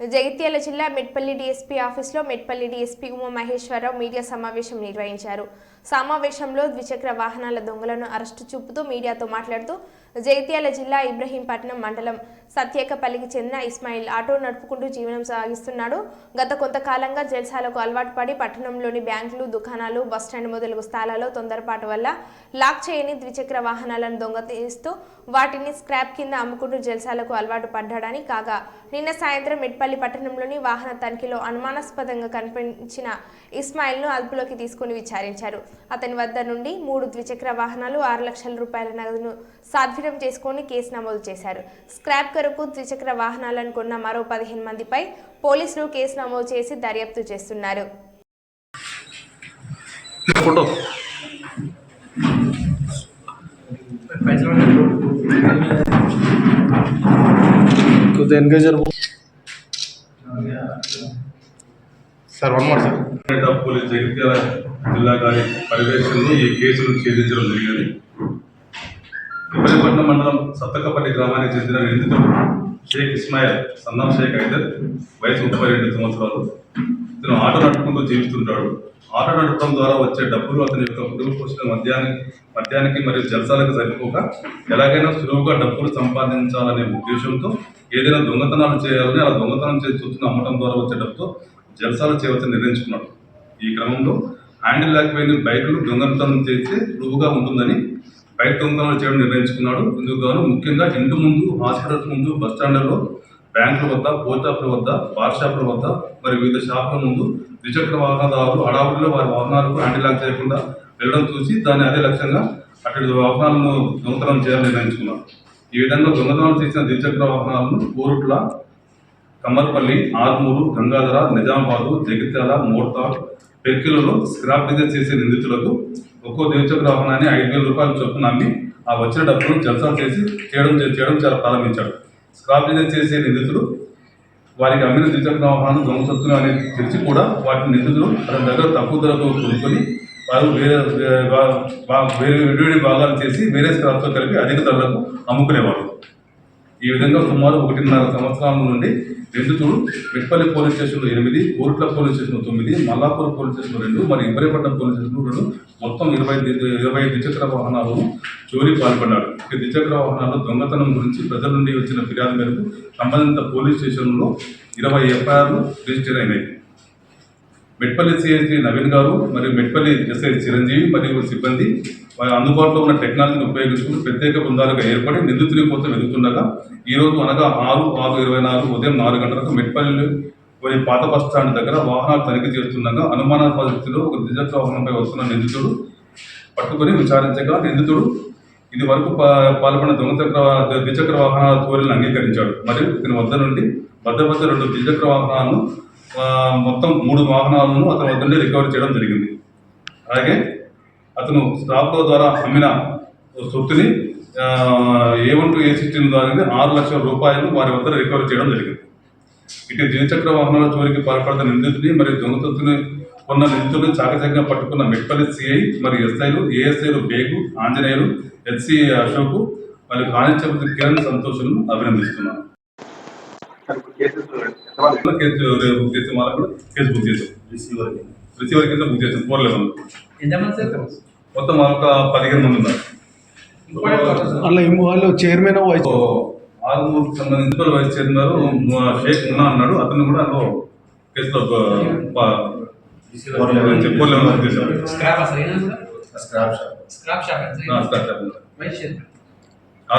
జగిత్యాల జిల్లా మెట్పల్లి డీఎస్పీ ఆఫీస్లో Metpalli DSP Uma Maheswararao media సమావేశం నిర్వహించారు. సమావేశంలో ద్విచక్ర వాహనాల దొంగలను అరెస్టు చూపుతూ మీడియాతో మాట్లాడుతూ జగిత్యాల జిల్లా ఇబ్రహీంపట్నం మండలం సత్యేకపల్లికి చెందిన ఇస్మాయిల్ ఆటో నడుపుకుంటూ జీవనం సాగిస్తున్నాడు. గత కొంతకాలంగా జల్సాలకు అలవాటు పడి పట్టణంలోని బ్యాంకులు దుకాణాలు బస్టాండ్ మొదలగు స్థలాల్లో తొందరపాటు వల్ల లాక్ చేయని ద్విచక్ర వాహనాలను దొంగతీస్తూ వాటిని స్క్రాప్ కింద అమ్ముకుంటూ జల్సాలకు అలవాటు పడ్డాడని కాగా నిన్న సాయంత్రం మెట్పల్లి పట్టణంలోని వాహన తనిఖీలో అనుమానాస్పదంగా కనిపించిన ఇస్మాయిల్ను అదుపులోకి తీసుకుని విచారించారు. అతని వద్ద నుండి మూడు ద్విచక్ర వాహనాలు ఆరు లక్షల రూపాయల నగదును స్వాధీనం చేసుకొని కేసు నమోదు చేశారు. స్క్రాప్ కొరకు ద్విచక్ర వాహనాలను కొన్న మరో పదిహేను మందిపై పోలీసులు కేసు నమోదు చేసి దర్యాప్తు చేస్తున్నారు. Sir one more sir police Jagtial జిల్లా గారి పర్యవేక్షణలో ఈ కేసును ఛేదించడం జరిగింది. ఇబ్రహీంపట్నం మండలం సత్తకపల్లి గ్రామానికి చెందిన నిందితుడు షేక్ ఇస్మాయిల్ సన్నాం షేక్ హైదర్ వయసు ముప్పై రెండు సంవత్సరాలు. ఇతను ఆట నడుపుకుంటూ జీవిస్తుంటాడు. ఆట నడపడం ద్వారా వచ్చే డబ్బులు అతని యొక్క కుటుంబ పోషణ మద్యానికి మద్యానికి మరియు జలసాలకు సరిపోక ఎలాగైనా సులువుగా డబ్బులు సంపాదించాలనే ఉద్దేశంతో ఏదైనా దొంగతనాలు చేయాలని అలా దొంగతనం చేసి చూస్తున్న అమ్మటం ద్వారా వచ్చే డబ్బుతో జలసాలు చేయవచ్చని నిర్ణయించుకున్నాడు. ఈ క్రమంలో హ్యాండిల్ లేకపోయిన బైక్లు దొంగతనం చేస్తే రూపుగా ఉంటుందని బైక్ దొంగతనం చేయడం నిర్ణయించుకున్నాడు. ఇందుకు గాను ముఖ్యంగా ఇంటి ముందు హాస్పిటల్స్ ముందు బస్ స్టాండ్లలో బ్యాంకుల వద్ద పోస్ట్ ఆఫీసుల వద్ద బార్ షాపుల వద్ద మరి వివిధ షాపుల ముందు ద్విచక్ర వాహనదారులు అడావుల్లో వారి వాహనాలకు హ్యాండిల్ లాక్ చేయకుండా వెళ్ళడం చూసి దాన్ని అదే లక్ష్యంగా అటువంటి వాహనాలను దొంగతనం చేయాలని నిర్ణయించుకున్నారు. ఈ విధంగా దొంగతనం చేసిన ద్విచక్ర వాహనాలను కోరుట్ల కమ్మర్పల్లి ఆర్మూరు గంగాధర నిజామాబాదు జగిత్యాల మోర్తాడ్ పెక్కిలలో స్క్రాప్ బిజినెస్ చేసే నిందితులకు ఒక్కో ద్విచక్ర వాహనాన్ని ఐదు వేల రూపాయలు చొప్పున అమ్మి ఆ వచ్చిన డబ్బును జల్సా చేసి చేయడం చేయడం చాలా ప్రారంభించాడు. స్క్రాప్ బిజినెస్ చేసే నిందితులు వారికి అమ్మిన ద్విచక్ర వాహనాలు దొంగ అనేది తెలిసి కూడా వాటిని నిందితులు అతని దగ్గర తక్కువ ధరకు కొనుక్కొని వారు వేరే వేరే విడివిడి భాగాలు చేసి వేరే స్క్రాప్తో కలిపి అధిక ధరలకు అమ్ముకునేవారు. ఈ విధంగా సుమారు ఒకటిన్నర సంవత్సరాల నుండి నిందితుడు మెట్పల్లి పోలీస్ స్టేషన్లో ఎనిమిది కోరుట్ల పోలీస్ స్టేషన్లో తొమ్మిది మల్లాపూర్ పోలీస్ స్టేషన్లో రెండు మరి ఇబ్బరిపట్నం పోలీస్ స్టేషన్లో రెండు మొత్తం ఇరవై ఇరవై ద్విచక్ర వాహనాలు చోరీ పాల్పడ్డాడు ఈ ద్విచక్ర వాహనాల దొంగతనం గురించి ప్రజల నుండి వచ్చిన ఫిర్యాదు మేరకు సంబంధిత పోలీస్ స్టేషన్లో ఇరవై ఎఫ్ఐఆర్లు రిజిస్టర్ అయినాయి. మెట్పల్లి సిఐసి నవీన్ గారు మరియు మెట్పల్లి ఎస్ఐ చిరంజీవి మరియు సిబ్బంది వారి అందుబాటులో ఉన్న టెక్నాలజీని ఉపయోగించుకుని ప్రత్యేక బృందాలుగా ఏర్పడి నిందితుని కోసం వెతుకుతుండగా ఈ రోజు అనగా ఆరు ఆరు ఇరవై నాలుగు ఉదయం నాలుగు గంటలకు మెట్పల్లి వారి పాత బస్ స్టాండ్ దగ్గర వాహనాలు తనిఖీ చేస్తుండగా అనుమానాస్పద వ్యక్తిలో ఒక ద్విచక్ర వాహనంపై వస్తున్న నిందితుడు పట్టుకొని విచారించగా నిందితుడు ఇది వరకు పాల్పడిన దొంగచక్ర ద్విచక్ర వాహనాల చోరీలను అంగీకరించాడు. మరియు ఇతని వద్ద నుండి భద్రపరిచే రెండు ద్విచక్ర వాహనాలను మొత్తం మూడు వాహనాలను అతని వద్ద నుండి రికవరీ చేయడం జరిగింది. అలాగే అతను స్టాప్ల ద్వారా అమ్మిన సొత్తుని A one two A sixteen ద్వారా ఆరు లక్షల రూపాయలు వారి వద్ద రికవర్ చేయడం జరిగింది. ఇటు ద్విచక్ర వాహనాల చోరీకి పాల్పడుతున్న నిందితుడిని మరియు దొంగ సొత్తుని కొన్న నిందితుడిని చాకచక్యంగా పట్టుకున్న మెట్పల్లి సిఐ మరియు ఎస్ఐలు ఏఎస్ఐలు బేగు ఆంజనేయులు హెచ్సి అశోక్ మరియు కానిస్టేబుల్ కిరణ్ సంతోషులను అభినందిస్తున్నాను కేసు బుక్ చేసి వాళ్ళకు కేసు బుక్ చేసాం రిసీవర్ రిసీవర్ కింద బుక్ చేసాం ఫోర్ లెవెన్. మొత్తం ఒక పదిహేను మంది ఉన్నారు. అలా వాళ్ళు చైర్మన్ వైస్ సో ఆరుమూరుకు సంబంధించి municipal vice chairman Sheikh Munna అన్నాడు. అతను కూడా అందులో కేసులో ఫోర్ లెవెన్ బుక్ చేశారు. స్క్రాప్ షాప్ స్క్రాప్ షాప్ ఆ,